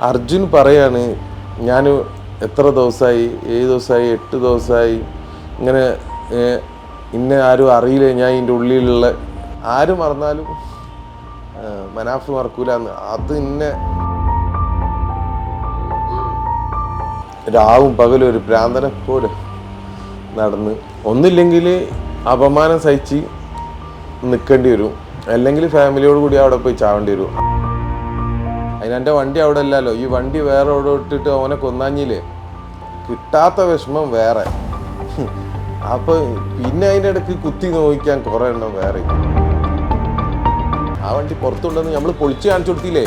അർജുൻ പറയാണ് ഞാൻ എത്ര ദിവസമായി ഏഴ് ദിവസമായി എട്ട് ദിവസമായി ഇങ്ങനെ ഇന്ന ആരും അറിയില്ല ഞാൻ ഇതിന്റെ ഉള്ളിലുള്ള ആര് മറന്നാലും മനാഫ് മറക്കൂല എന്ന് അത് ഇന്നെ രാവും പകലും ഒരു ഭ്രാന്തനെ പോലെ നടന്ന് ഒന്നില്ലെങ്കിൽ അപമാനം സഹിച്ച് നിൽക്കേണ്ടി വരും അല്ലെങ്കിൽ ഫാമിലിയോട് കൂടി അവിടെ പോയി ചാവേണ്ടി വരും. അതിന് എന്റെ വണ്ടി അവിടെ അല്ലല്ലോ ഈ വണ്ടി വേറെ അവിടെ ഇട്ടിട്ട് അവനെ കൊന്നാഞ്ഞില്ലേ? കിട്ടാത്ത വിഷമം വേറെ. അപ്പൊ പിന്നെ അതിന്റെ ഇടയ്ക്ക് കുത്തി നോക്കിക്കാൻ കുറെ എണ്ണം വേറെ. ആ വണ്ടി പുറത്തുണ്ടെന്ന് നമ്മൾ പൊളിച്ച് കാണിച്ചു കൊടുത്തില്ലേ?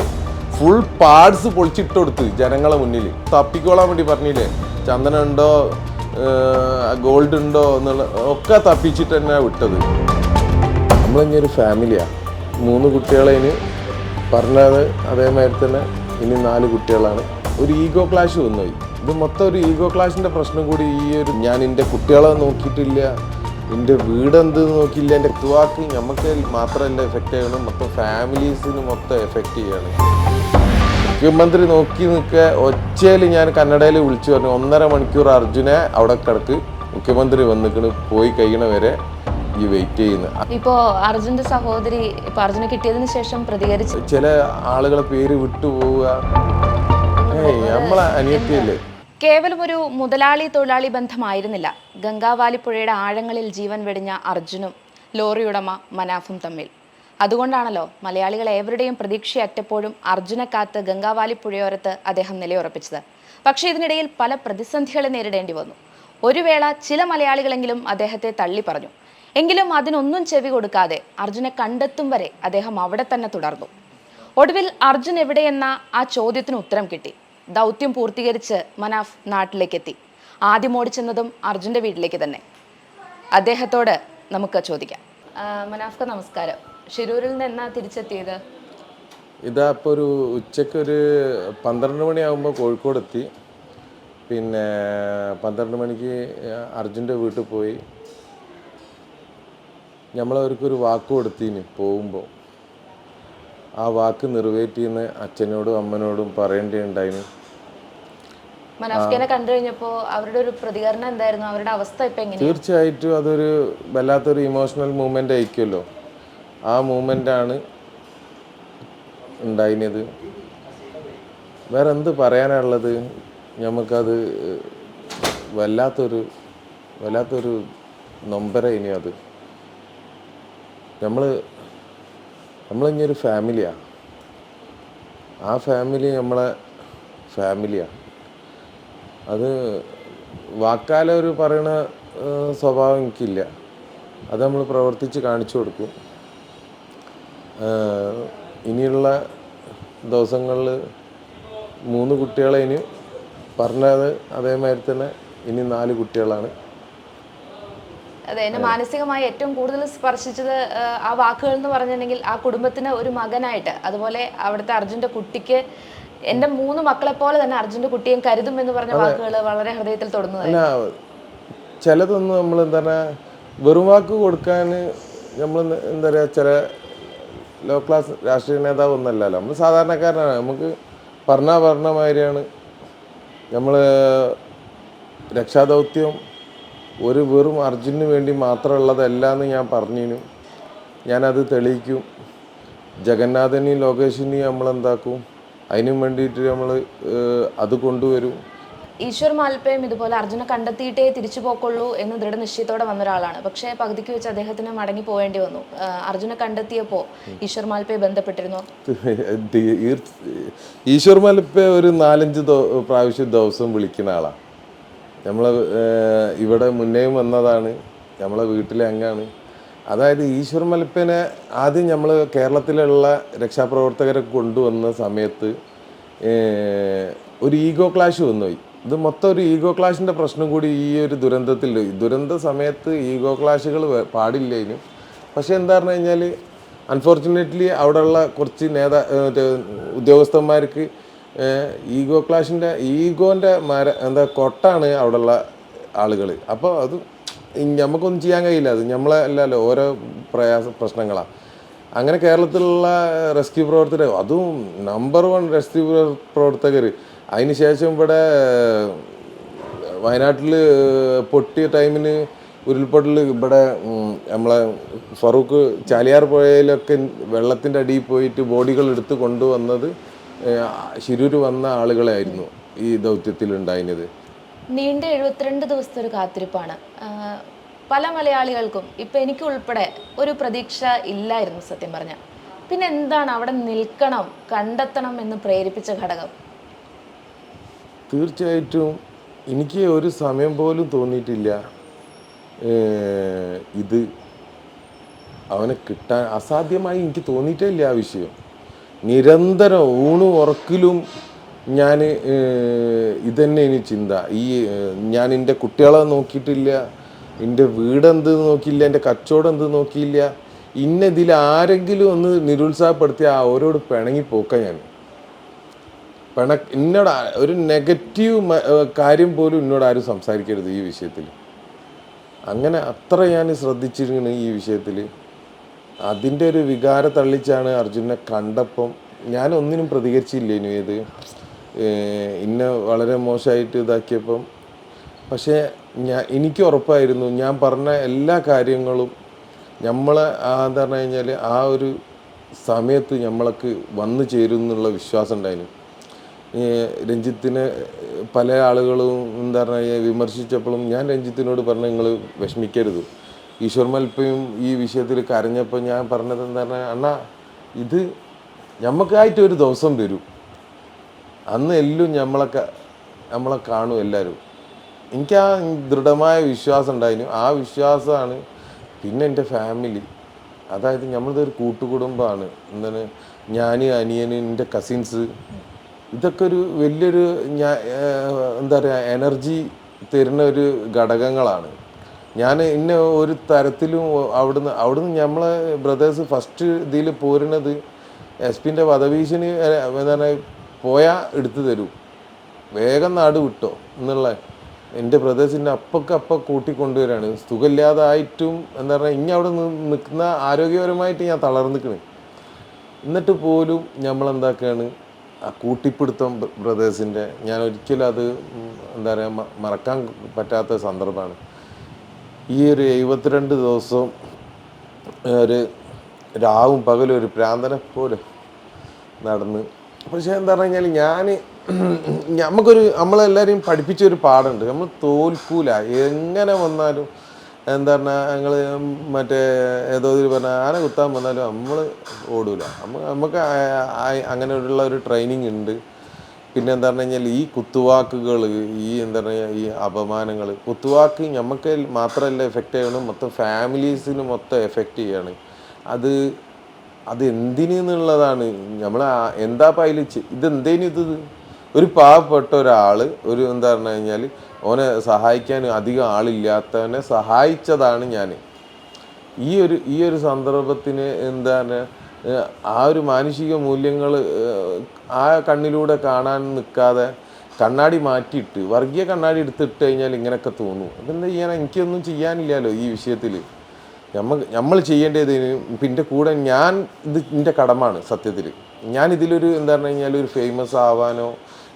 ഫുൾ പാർട്സ് പൊളിച്ചിട്ട് കൊടുത്ത് ജനങ്ങളെ മുന്നിൽ തപ്പിക്കോളാൻ വേണ്ടി പറഞ്ഞില്ലേ? ചന്ദനം ഉണ്ടോ? ഗോൾഡ് ഉണ്ടോ? എന്നുള്ള ഒക്കെ തപ്പിച്ചിട്ട് തന്നെ വിട്ടത്. നമ്മളിങ്ങനെ ഒരു ഫാമിലിയാണ് മൂന്ന് കുട്ടികളതിന് പറഞ്ഞത് അതേമാതിരി തന്നെ ഇനി നാല് കുട്ടികളാണ്. ഒരു ഈഗോ ക്ലാഷ് വന്നുപോയി. ഇത് മൊത്തം ഒരു ഈഗോ ക്ലാഷിന്റെ പ്രശ്നം കൂടി ഈ ഒരു ഞാൻ എന്റെ കുട്ടികളെ നോക്കിയിട്ടില്ല എന്റെ വീട് എന്ത് നോക്കിയില്ല എന്റെ തുവാക്ക് നമുക്ക് മാത്രമല്ല എഫക്റ്റ് ചെയ്യണം മൊത്തം ഫാമിലീസിന് മൊത്തം എഫക്റ്റ് ചെയ്യണം. മുഖ്യമന്ത്രി നോക്കി നിൽക്കുക. ഒച്ചയിൽ ഞാൻ കന്നഡയിൽ വിളിച്ചു പറഞ്ഞു ഒന്നര മണിക്കൂർ അർജുനെ അവിടെ കിടക്ക്. മുഖ്യമന്ത്രി വന്നിക്കണ് പോയി കഴിയണ വരെ. ഈ വെയിറ്റ് ഇപ്പോ അർജുന്റെ സഹോദരി ഇപ്പൊ അർജുന് കിട്ടിയതിന് ശേഷം പ്രതികരിച്ചു ചില ആളുകളെ പേര് വിട്ടുപോവുക ഏയ് നമ്മളെ അനിയത്തിയല്ലേ? കേവലം ഒരു മുതലാളി തൊഴിലാളി ബന്ധമായിരുന്നില്ല. ഗംഗാവാലി പുഴയുടെ ആഴങ്ങളിൽ ജീവൻ വെടിഞ്ഞ അർജുനും ലോറിയുടമ ഉടമ മനാഫും തമ്മിൽ. അതുകൊണ്ടാണല്ലോ മലയാളികൾ ഏവരുടെയും പ്രതീക്ഷയറ്റപ്പോഴും അർജുനെ കാത്ത് ഗംഗാവാലി പുഴയോരത്ത് അദ്ദേഹം നിലയുറപ്പിച്ചത്. പക്ഷേ ഇതിനിടയിൽ പല പ്രതിസന്ധികളെ നേരിടേണ്ടി വന്നു. ഒരു വേള ചില മലയാളികളെങ്കിലും അദ്ദേഹത്തെ തള്ളി പറഞ്ഞു എങ്കിലും അതിനൊന്നും ചെവി കൊടുക്കാതെ അർജുനെ കണ്ടെത്തും വരെ അദ്ദേഹം അവിടെ തന്നെ തുടർന്നു. ഒടുവിൽ അർജുൻ എവിടെയെന്ന ആ ചോദ്യത്തിന് ഉത്തരം കിട്ടി. ദൗത്യം പൂർത്തീകരിച്ച് മനാഫ് നാട്ടിലേക്കെത്തി. ആദ്യം ഓടിച്ചെന്നതും അർജുന്റെ വീട്ടിലേക്ക് തന്നെ. അദ്ദേഹത്തോട് നമുക്ക് ചോദിക്കാം. മനാഫ്ക നമസ്കാരം. ഷിരൂരിൽ നിന്ന് എന്നാ തിരിച്ചെത്തിയത്? ഇതാ ഇപ്പോൾ ഒരു ഉച്ചയ്ക്ക് ഒരു പന്ത്രണ്ട് മണിയാകുമ്പോൾ കോഴിക്കോട് എത്തി പിന്നെ പന്ത്രണ്ട് മണിക്ക് അർജുന്റെ വീട്ടിൽ പോയി. നമ്മളവർക്കൊരു വാക്ക് കൊടുത്തീന് പോകുമ്പോൾ ആ വാക്ക് നിറവേറ്റിയെന്ന് അച്ഛനോടും അമ്മനോടും പറയേണ്ടിയുണ്ടായിന് മനാഫ്കനെ കണ്ടു കഴിഞ്ഞപ്പോ അവരുടെ ഒരു പ്രതികരണം എന്തായിരുന്നു? അവരുടെ അവസ്ഥ ഇപ്പൊ തീർച്ചയായിട്ടും അതൊരു വല്ലാത്തൊരു ഇമോഷണൽ മൂവ്മെന്റ് ആയിരിക്കുമല്ലോ. ആ മൂവ്മെന്റ് ആണ് ഉണ്ടായിനത്. വേറെ എന്ത് പറയാനുള്ളത് നമുക്കത് വല്ലാത്തൊരു വല്ലാത്തൊരു നൊമ്പര ഇനി അത് നമ്മൾ നമ്മളിങ്ങനൊരു ഫാമിലിയാണ് ആ ഫാമിലി നമ്മളെ ഫാമിലിയാണ് അത് വാക്കാല ഒരു പറയണ സ്വഭാവം എനിക്കില്ല. അത് നമ്മൾ പ്രവർത്തിച്ച് കാണിച്ചു കൊടുക്കും. ഇനിയുള്ള ദിവസങ്ങളിൽ മൂന്ന് കുട്ടികളെ ഇനി പറഞ്ഞത് അതേമാതിരി തന്നെ ഇനി നാല് കുട്ടികളാണ്. അതെ എന്നെ മാനസികമായി ഏറ്റവും കൂടുതൽ സ്പർശിച്ചത് ആ, വാക്കുകൾ എന്ന് പറഞ്ഞിട്ടുണ്ടെങ്കിൽ ആ കുടുംബത്തിന് ഒരു മകനായിട്ട് അതുപോലെ അവിടുത്തെ അർജുന്റെ കുട്ടിക്ക് എന്റെ മൂന്ന് മക്കളെ പോലെ തന്നെ അർജുന്റെ കുട്ടിയും കരുതും എന്ന് പറഞ്ഞ വാക്കുകൾ വളരെ ഹൃദയത്തിൽ തൊടുന്നതായി. അല്ല ചിലതൊന്നും നമ്മൾ എന്താ പറയുക വെറും വാക്ക് കൊടുക്കാൻ നമ്മൾ എന്താ പറയുക ചില ലോ ക്ലാസ് രാഷ്ട്രീയ നേതാവ് ഒന്നല്ലല്ലോ നമ്മൾ സാധാരണക്കാരനാണ്. നമുക്ക് പറഞ്ഞാൽ പറഞ്ഞ മാതിരിയാണ്. നമ്മൾ രക്ഷാദൗത്യം ഒരു വെറും അർജുനു വേണ്ടി മാത്രമുള്ളതല്ല എന്ന് ഞാൻ പറഞ്ഞിനു. ഞാനത് തെളിയിക്കും. ജഗന്നാഥനെയും ലോകേഷിനെയും നമ്മൾ എന്താക്കും അതിനും വേണ്ടിയിട്ട് നമ്മൾ അത് കൊണ്ടുവരും. ഈശ്വർ മാൽപ്പയും ഇതുപോലെ അർജുനെ കണ്ടെത്തിയിട്ടേ തിരിച്ചു പോക്കുള്ളൂ എന്ന് ദൃഢനിശ്ചയത്തോടെ വന്ന ഒരാളാണ് പക്ഷേ പകുതിക്ക് വെച്ച് അദ്ദേഹത്തിന് മടങ്ങി പോവേണ്ടി വന്നു. അർജുന കണ്ടെത്തിയപ്പോൾ ഈശ്വർ മാൽപ്പയെ ബന്ധപ്പെട്ടിരുന്നു? ഈശ്വർ മാൽപ്പ ഒരു നാലഞ്ച് പ്രാവശ്യം ദിവസം വിളിക്കുന്ന ആളാണ് നമ്മൾ ഇവിടെ മുന്നേയും വന്നതാണ്. നമ്മളെ വീട്ടിലെ അംഗമാണ് അതായത് ഈശ്വർ മലപ്പനെ ആദ്യം നമ്മൾ കേരളത്തിലുള്ള രക്ഷാപ്രവർത്തകരെ കൊണ്ടുവന്ന സമയത്ത് ഒരു ഈഗോ ക്ലാഷ് വന്നുപോയി. ഇത് മൊത്തം ഒരു ഈഗോ ക്ലാഷിന്റെ പ്രശ്നം കൂടി ഈ ഒരു ദുരന്തത്തിൽ ദുരന്ത സമയത്ത് ഈഗോ ക്ലാഷുകൾ പാടില്ല ഇനി പക്ഷേ എന്താ പറഞ്ഞു കഴിഞ്ഞാൽ അൺഫോർച്ചുനേറ്റ്ലി അവിടെയുള്ള കുറച്ച് നേതാ ഉദ്യോഗസ്ഥന്മാർക്ക് ഈഗോ ക്ലാഷിന്റെ ഈഗോന്റെ മര എന്താ കൊട്ടാണ് അവിടെയുള്ള ആളുകൾ അപ്പോൾ അത് നമുക്കൊന്നും ചെയ്യാൻ കഴിയില്ല. അത് നമ്മളെ അല്ലല്ലോ ഓരോ പ്രയാസ പ്രശ്നങ്ങളാണ് അങ്ങനെ കേരളത്തിലുള്ള റെസ്ക്യൂ പ്രവർത്തകർ അതും നമ്പർ വൺ റെസ്ക്യൂ പ്രവർത്തകർ അതിനുശേഷം ഇവിടെ വയനാട്ടിൽ പൊട്ടിയ ടൈമിന് ഉരുൾപൊട്ടൽ ഇവിടെ നമ്മളെ ഫറൂഖ് ചാലിയാർ പുഴയിലൊക്കെ വെള്ളത്തിന്റെ അടിയിൽ പോയിട്ട് ബോഡികൾ എടുത്ത് കൊണ്ടുവന്നത് ശിരൂർ വന്ന ആളുകളായിരുന്നു ഈ ദൗത്യത്തിൽ ഉണ്ടായിരുന്നത്. നീണ്ട എഴുപത്തിരണ്ട് ദിവസത്തെ ഒരു കാത്തിരിപ്പാണ്. പല മലയാളികൾക്കും ഇപ്പം എനിക്ക് ഉൾപ്പെടെ ഒരു പ്രതീക്ഷ ഇല്ലായിരുന്നു സത്യം പറഞ്ഞ. പിന്നെ എന്താണ് അവിടെ നിൽക്കണം കണ്ടെത്തണം എന്ന് പ്രേരിപ്പിച്ച ഘടകം? തീർച്ചയായിട്ടും എനിക്ക് ഒരു സമയം പോലും തോന്നിയിട്ടില്ല. ഇത് അവനെ കിട്ടാൻ അസാധ്യമായി എനിക്ക് തോന്നിയിട്ടേ ഇല്ല ആ വിഷയം. നിരന്തരം ഊണ് ഉറക്കിലും ഞാൻ ഇതന്നെ ഇനി ചിന്ത. ഈ ഞാൻ എന്റെ കുട്ടികളെ നോക്കിയിട്ടില്ല എന്റെ വീടെന്ത് നോക്കിയില്ല എന്റെ കച്ചവടം എന്ത് നോക്കിയില്ല. ഇന്ന ഇതിൽ ആരെങ്കിലും ഒന്ന് നിരുത്സാഹപ്പെടുത്തിയ ഓരോട് പിണങ്ങി പോക്ക ഞാൻ. പിണ എന്നോട് ഒരു നെഗറ്റീവ് കാര്യം പോലും എന്നോട് ആരും സംസാരിക്കരുത് ഈ വിഷയത്തിൽ അങ്ങനെ അത്ര ഞാൻ ശ്രദ്ധിച്ചിരുന്നു ഈ വിഷയത്തിൽ അതിന്റെ ഒരു വികാര തള്ളിച്ചാണ് അർജുനെ കണ്ടപ്പം ഞാൻ ഒന്നിനും പ്രതികരിച്ചില്ല ഇനി ഇത്? ഇന്ന വളരെ മോശമായിട്ട് ഇതാക്കിയപ്പം. പക്ഷേ ഞാൻ എനിക്ക് ഉറപ്പായിരുന്നു ഞാൻ പറഞ്ഞ എല്ലാ കാര്യങ്ങളും നമ്മളെ ആ എന്താ പറഞ്ഞു കഴിഞ്ഞാൽ ആ ഒരു സമയത്ത് നമ്മളക്ക് വന്നു ചേരും എന്നുള്ള വിശ്വാസം ഉണ്ടായിരുന്നു രഞ്ജിത്തിനെ പല ആളുകളും എന്താ പറയുക വിമർശിച്ചപ്പോഴും ഞാൻ രഞ്ജിത്തിനോട് പറഞ്ഞു നിങ്ങൾ വിഷമിക്കരുത്. ഈശ്വർ മൽപ്പയും ഈ വിഷയത്തിൽ കരഞ്ഞപ്പോൾ ഞാൻ പറഞ്ഞത് എന്താ പറഞ്ഞാൽ അണ്ണാ ഇത് ഞമ്മക്കായിട്ട് ഒരു ദിവസം വരും. അന്ന് എല്ലാം നമ്മളൊക്കെ നമ്മളെ കാണും എല്ലാവരും. എനിക്ക് ആ ദൃഢമായ വിശ്വാസം ഉണ്ടായിരുന്നു. ആ വിശ്വാസമാണ് പിന്നെ എന്റെ ഫാമിലി. അതായത് നമ്മളിതൊരു കൂട്ടുകുടുംബമാണ്. എന്താണ് ഞാൻ അനിയന് എന്റെ കസിൻസ്. ഇതൊക്കെ ഒരു വലിയൊരു എന്താ പറയുക എനർജി തരുന്ന ഒരു ഘടകങ്ങളാണ്. ഞാൻ ഇന്ന ഒരു തരത്തിലും അവിടുന്ന് അവിടുന്ന് നമ്മളെ ബ്രദേഴ്സ് ഫസ്റ്റ് ഇതിൽ പോരുന്നത് എസ് പിന്റെ വധഭീഷണി എന്താണ് പോയാൽ എടുത്തു തരൂ. വേഗം നാട് വിട്ടോ എന്നുള്ള എന്റെ ബ്രദേഴ്സിന്റെ അപ്പക്കപ്പ അപ്പം കൂട്ടിക്കൊണ്ടുവരാണ് സുഖമില്ലാതായിട്ടും എന്താ പറയുക ഇനി അവിടെ നിൽക്കുന്ന ആരോഗ്യപരമായിട്ട് ഞാൻ തളർന്നിക്കണ്. എന്നിട്ട് പോലും നമ്മളെന്താക്കുകയാണ് ആ കൂട്ടിപ്പിടുത്തം ബ്രദേഴ്സിന്റെ ഞാൻ ഒരിക്കലും അത് എന്താ പറയുക മറക്കാൻ പറ്റാത്ത സന്ദർഭമാണ്. ഈ ഒരു എഴുപത്തിരണ്ട് ദിവസവും ഒരു രാവും പകലും ഒരു പ്രാന്തനെ പോലെ നടന്ന്. പക്ഷേ എന്താ പറഞ്ഞു കഴിഞ്ഞാൽ ഞാൻ നമുക്കൊരു നമ്മളെല്ലാവരെയും പഠിപ്പിച്ച ഒരു പാടുണ്ട് നമ്മൾ തോൽക്കൂല. എങ്ങനെ വന്നാലും എന്താ പറഞ്ഞാൽ ഞങ്ങൾ മറ്റേ ഏതോ ഇതിൽ പറഞ്ഞാൽ ആന കുത്താൻ വന്നാലും നമ്മൾ ഓടൂല. നമുക്ക് ആ- അങ്ങനെയുള്ള ഒരു ട്രെയിനിങ് ഉണ്ട്. പിന്നെ എന്താ പറഞ്ഞു കഴിഞ്ഞാൽ ഈ കുത്തുവാക്കുകൾ ഈ എന്താ പറയുക ഈ അപമാനങ്ങൾ കുത്തുവാക്ക് നമുക്ക് മാത്രമല്ല എഫക്റ്റ് ചെയ്യണം മൊത്തം ഫാമിലീസിന് മൊത്തം എഫക്റ്റ് ചെയ്യാണ്. അത് അത് എന്തിനെന്നുള്ളതാണ് നമ്മൾ എന്താ പൈലിച്ച് ഇതെന്തേനു ഇത് ഒരു പാവപ്പെട്ട ഒരാൾ ഒരു എന്താ പറഞ്ഞു കഴിഞ്ഞാൽ ഓനെ സഹായിക്കാൻ അധികം ആളില്ലാത്തവനെ സഹായിച്ചതാണ് ഞാൻ ഈ ഒരു ഈ ഒരു സന്ദർഭത്തിന് എന്താ ഏഹ് ആ ഒരു മാനുഷിക മൂല്യങ്ങൾ ആ കണ്ണിലൂടെ കാണാൻ നിൽക്കാതെ കണ്ണാടി മാറ്റിയിട്ട് വർഗീയ കണ്ണാടി എടുത്തിട്ട് കഴിഞ്ഞാൽ ഇങ്ങനെയൊക്കെ തോന്നും. അതെന്താ ചെയ്യാൻ? എനിക്കൊന്നും ചെയ്യാനില്ലല്ലോ ഈ വിഷയത്തിൽ നമ്മൾ നമ്മൾ ചെയ്യേണ്ടതിന് പിന്നെ കൂടെ ഞാൻ ഇത് എന്റെ കടമാണ് സത്യത്തിൽ ഞാൻ ഇതിലൊരു എന്താ പറഞ്ഞു കഴിഞ്ഞാൽ ഒരു ഫേമസ് ആവാനോ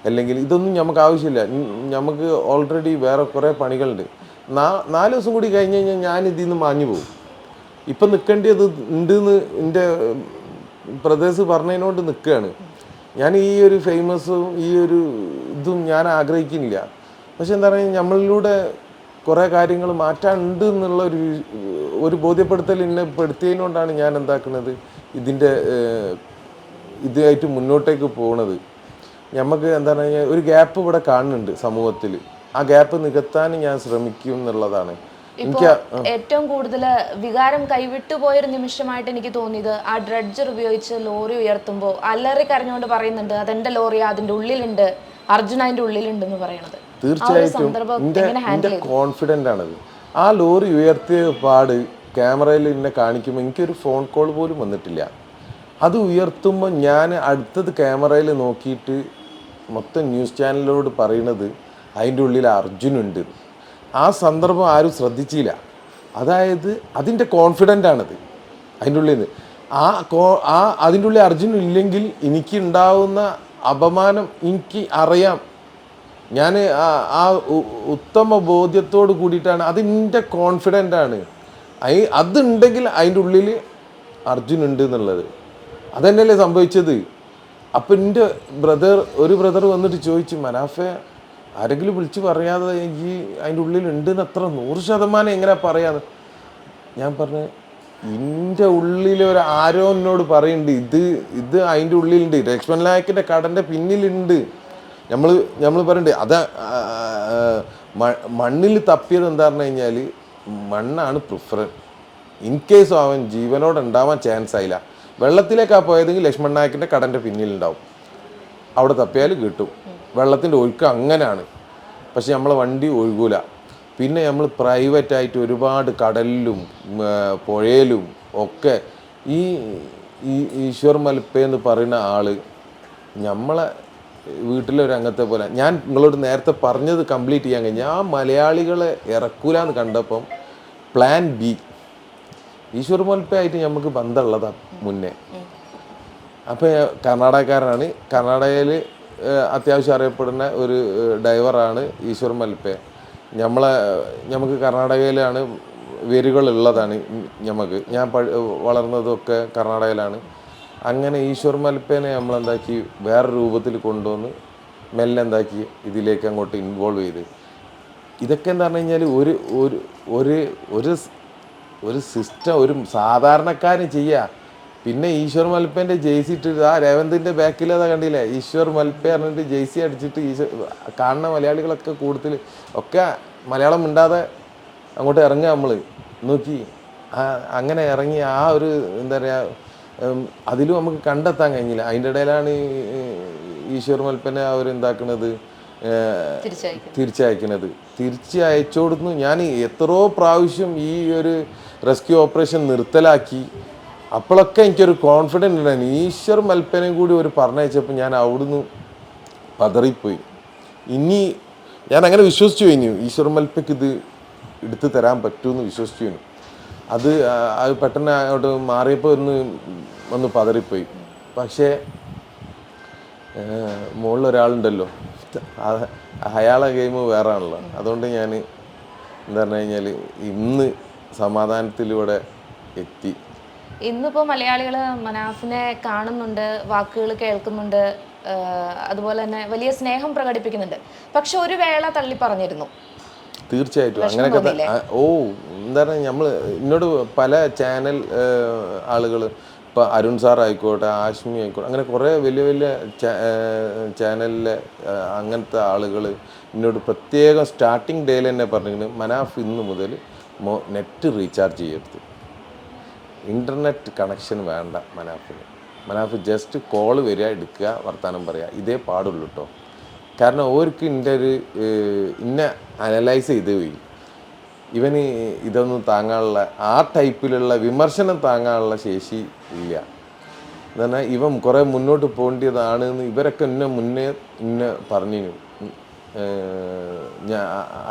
അല്ലെങ്കിൽ ഇതൊന്നും നമുക്ക് ആവശ്യമില്ല. നമുക്ക് ഓൾറെഡി വേറെ കുറേ പണികളുണ്ട്. നാ നാല് ദിവസം കൂടി കഴിഞ്ഞ് കഴിഞ്ഞാൽ ഞാൻ ഇതിൽ നിന്ന് മാഞ്ഞു പോകും. ഇപ്പം നിൽക്കേണ്ടത് ഉണ്ടെന്ന് എന്റെ ബ്രദേഴ്സ് പറഞ്ഞതിനോട് നിൽക്കുകയാണ് ഞാൻ ഈ ഒരു ഫേമസും ഈ ഒരു ഇതും ഞാൻ ആഗ്രഹിക്കുന്നില്ല. പക്ഷെ എന്താ പറയുക നമ്മളിലൂടെ കുറേ കാര്യങ്ങൾ മാറ്റാനുണ്ട് എന്നുള്ള ഒരു ഒരു ബോധ്യപ്പെടുത്തൽ എന്നെ പെടുത്തിയതിനോണ്ടാണ് ഞാൻ എന്താക്കുന്നത് ഇതിന്റെ ഇതായിട്ട് മുന്നോട്ടേക്ക് പോണത്. നമുക്ക് എന്താ പറയുക ഒരു ഗ്യാപ്പ് ഇവിടെ കാണുന്നുണ്ട് സമൂഹത്തിൽ. ആ ഗ്യാപ്പ് നികത്താൻ ഞാൻ ശ്രമിക്കും എന്നുള്ളതാണ്. ഇപ്പോ ഏറ്റവും കൂടുതൽ വികാരം കൈവിട്ടു പോയൊരു നിമിഷമായിട്ട് എനിക്ക് തോന്നിയത് ആ ഡ്രഡ്ജർ ഉപയോഗിച്ച് ലോറി ഉയർത്തുമ്പോൾ അല്ലറി കരഞ്ഞുകൊണ്ട് പറയുന്നുണ്ട് അതെന്റെ ലോറി അതിന്റെ ഉള്ളിലുണ്ട് അർജുൻ അതിന്റെ ഉള്ളിലുണ്ട് എന്ന് പറയണത് തീർച്ചയായിട്ടും. കോൺഫിഡന്റ് ആണത്. ആ ലോറി ഉയർത്തിയ പാട് ക്യാമറയിൽ എന്നെ കാണിക്കുമ്പോൾ എനിക്കൊരു ഫോൺ കോൾ പോലും വന്നിട്ടില്ല. അത് ഉയർത്തുമ്പോൾ ഞാൻ അടുത്തത് ക്യാമറയിൽ നോക്കിയിട്ട് മൊത്തം ന്യൂസ് ചാനലിനോട് പറയുന്നത് അതിന്റെ ഉള്ളിൽ അർജുനുണ്ട്. ആ സന്ദർഭം ആരും ശ്രദ്ധിച്ചില്ല. അതായത് അതിന്റെ കോൺഫിഡന്റ് ആണത്. അതിന്റെ ഉള്ളിൽ നിന്ന്. ആ കോ ആ അതിന്റെ ഉള്ളിൽ അർജുൻ ഇല്ലെങ്കിൽ എനിക്ക് ഉണ്ടാവുന്ന അപമാനം എനിക്ക് അറിയാം. ഞാൻ ആ ഉത്തമ ബോധ്യത്തോട് കൂടിയിട്ടാണ്. അതിന്റെ കോൺഫിഡന്റ് ആണ്. അയി അതുണ്ടെങ്കിൽ അതിന്റെ ഉള്ളിൽ അർജുൻ ഉണ്ട് എന്നുള്ളത്. അതന്നെയല്ലേ സംഭവിച്ചത്? അപ്പം എന്റെ ബ്രദർ ഒരു ബ്രദർ വന്നിട്ട് ചോദിച്ചു മനാഫെ ആരെങ്കിലും വിളിച്ച് പറയാതെ ഈ അതിന്റെ ഉള്ളിൽ ഉണ്ടെന്ന് അത്ര നൂറ് ശതമാനം എങ്ങനെ പറയാന്ന്? ഞാൻ പറഞ്ഞു എന്റെ ഉള്ളിൽ ഒരു ആരോ എന്നോട് പറയുന്നുണ്ട് ഇത് ഇത് അതിന്റെ ഉള്ളിലുണ്ട് ലക്ഷ്മൺ നായക്കിന്റെ കടന്റെ പിന്നിലുണ്ട്. നമ്മൾ നമ്മൾ പറയുന്നുണ്ട് അത് മണ്ണിൽ തപ്പിയത് എന്താ പറഞ്ഞു കഴിഞ്ഞാൽ മണ്ണാണ് പ്രിഫറൻ ഇൻ കേസ് അവൻ ജീവനോട് ഉണ്ടാവാൻ ചാൻസ് ആയില്ല. വെള്ളത്തിലേക്കാണ് പോയതെങ്കിൽ ലക്ഷ്മൺ നായക്കിന്റെ കടന്റെ പിന്നിലുണ്ടാവും. അവിടെ തപ്പിയാൽ കിട്ടും. വെള്ളത്തിന്റെ ഒഴുക്ക് അങ്ങനെയാണ്. പക്ഷെ നമ്മളെ വണ്ടി ഒഴുകൂല. പിന്നെ നമ്മൾ പ്രൈവറ്റായിട്ട് ഒരുപാട് കടലിലും പുഴയിലും ഒക്കെ ഈ ഈശ്വർ മൽപ്പ എന്ന് പറയുന്ന ആൾ നമ്മളെ വീട്ടിലെ ഒരു അംഗത്തെ പോലെ. ഞാൻ നിങ്ങളോട് നേരത്തെ പറഞ്ഞത് കംപ്ലീറ്റ് ചെയ്യാൻ കഴിഞ്ഞു. ആ മലയാളികളെ ഇറക്കൂലെന്ന് കണ്ടപ്പം പ്ലാൻ ബി ഈശ്വർ മൽപ്പയായിട്ട് നമുക്ക് ബന്ധമുള്ളതാണ് മുന്നേ. അപ്പോൾ കർണാടകക്കാരനാണ്. കർണാടകയിൽ അത്യാവശ്യം അറിയപ്പെടുന്ന ഒരു ഡൈവറാണ് ഈശ്വർ മൽപ്പെ നമ്മളെ നമുക്ക് കർണാടകയിലാണ് വേരുകളുള്ളതാണ് നമുക്ക് ഞാൻ വളർന്നതൊക്കെ കർണാടകയിലാണ്. അങ്ങനെ ഈശ്വർ മൽപ്പേനെ നമ്മളെന്താക്കി വേറെ രൂപത്തിൽ കൊണ്ടുവന്ന് മെല്ലെ എന്താക്കി ഇതിലേക്ക് അങ്ങോട്ട് ഇൻവോൾവ് ചെയ്ത്. ഇതൊക്കെ എന്ന് പറഞ്ഞു കഴിഞ്ഞാൽ ഒരു ഒരു ഒരു ഒരു സിസ്റ്റം ഒരു സാധാരണക്കാരൻ ചെയ്യുക പിന്നെ ഈശ്വർ മൽപ്പേന്റെ ജെയ്സി ഇട്ടിട്ട് ആ രേവന്തിന്റെ ബാക്കിൽ അതാ കണ്ടില്ലേ? ഈശ്വർ മൽപ്പേ പറഞ്ഞിട്ട് ജേസി അടിച്ചിട്ട് ഈശ്വർ കാണുന്ന മലയാളികളൊക്കെ കൂടുതൽ ഒക്കെ മലയാളം മിണ്ടാതെ അങ്ങോട്ട് ഇറങ്ങുക നമ്മൾ നോക്കി. അങ്ങനെ ഇറങ്ങി ആ ഒരു എന്താ പറയുക അതിലും നമുക്ക് കണ്ടെത്താൻ കഴിഞ്ഞില്ല. അതിന്റെ ഇടയിലാണ് ഈശ്വർ മൽപ്പനെ അവർ എന്താക്കുന്നത് തിരിച്ചയക്കുന്നത്. തിരിച്ചയച്ചോടുന്നു ഞാൻ എത്രയോ പ്രാവശ്യം ഈ ഒരു റെസ്ക്യൂ ഓപ്പറേഷൻ നിർത്തലാക്കി. അപ്പോഴൊക്കെ എനിക്കൊരു കോൺഫിഡന്റ് ഉണ്ടായിരുന്നു. ഈശ്വർ മൽപ്പനയും കൂടി ഒരു പറഞ്ഞയച്ചപ്പോൾ ഞാൻ അവിടുന്ന് പതറിപ്പോയി. ഇനി ഞാൻ അങ്ങനെ വിശ്വസിച്ചു കഴിഞ്ഞു. ഈശ്വർ മൽപ്പയ്ക്ക് ഇത് എടുത്തു തരാൻ പറ്റുമെന്ന് വിശ്വസിച്ചു കഴിഞ്ഞു. അത് അത് പെട്ടെന്ന് അങ്ങോട്ട് മാറിയപ്പോൾ ഒന്ന് ഒന്ന് പതറിപ്പോയി. പക്ഷേ അത് അയാളെ ഗെയിം വേറെ ആണല്ലോ. അതുകൊണ്ട് ഞാൻ എന്താ പറഞ്ഞു കഴിഞ്ഞാൽ ഇന്ന് സമാധാനത്തിലൂടെ എത്തി. ഇന്നിപ്പോൾ മലയാളികൾ മനാഫിനെ കാണുന്നുണ്ട് വാക്കുകൾ കേൾക്കുന്നുണ്ട് അതുപോലെ തന്നെ വലിയ സ്നേഹം പ്രകടിപ്പിക്കുന്നുണ്ട്. പക്ഷെ ഒരു വേള തള്ളി പറഞ്ഞിരുന്നു. തീർച്ചയായിട്ടും. അങ്ങനെയൊക്കെ ഓ എന്താ പറയുക നമ്മൾ എന്നോട് പല ചാനൽ ആളുകൾ ഇപ്പം അരുൺ സാർ ആയിക്കോട്ടെ ആഷ്മി ആയിക്കോട്ടെ അങ്ങനെ കുറേ വലിയ വലിയ ചാനലിലെ അങ്ങനത്തെ ആളുകൾ എന്നോട് പ്രത്യേകം സ്റ്റാർട്ടിങ് ഡേയിൽ തന്നെ പറഞ്ഞിരുന്നു മനാഫ് ഇന്ന് മുതൽ നെറ്റ് റീചാർജ് ചെയ്യരുത്. ഇന്റർനെറ്റ് കണക്ഷൻ വേണ്ട മനാഫിന്. മനാഫ് ജസ്റ്റ് കോൾ വരിക എടുക്കുക വർത്തമാനം പറയുക ഇതേ പാടുള്ളൂ കേട്ടോ കാരണം ഓർക്ക് ഇന്റെ ഒരു ഇന്ന അനലൈസ് ചെയ്ത് പോയി. ഇവന് ഇതൊന്നും താങ്ങാനുള്ള ആ ടൈപ്പിലുള്ള വിമർശനം താങ്ങാനുള്ള ശേഷി ഇല്ല. എന്ന് പറഞ്ഞാൽ ഇവൻ കുറേ മുന്നോട്ട് പോകേണ്ടതാണ് എന്ന് ഇവരൊക്കെ എന്നെ മുന്നേ ഇന്ന പറഞ്ഞു ഞാൻ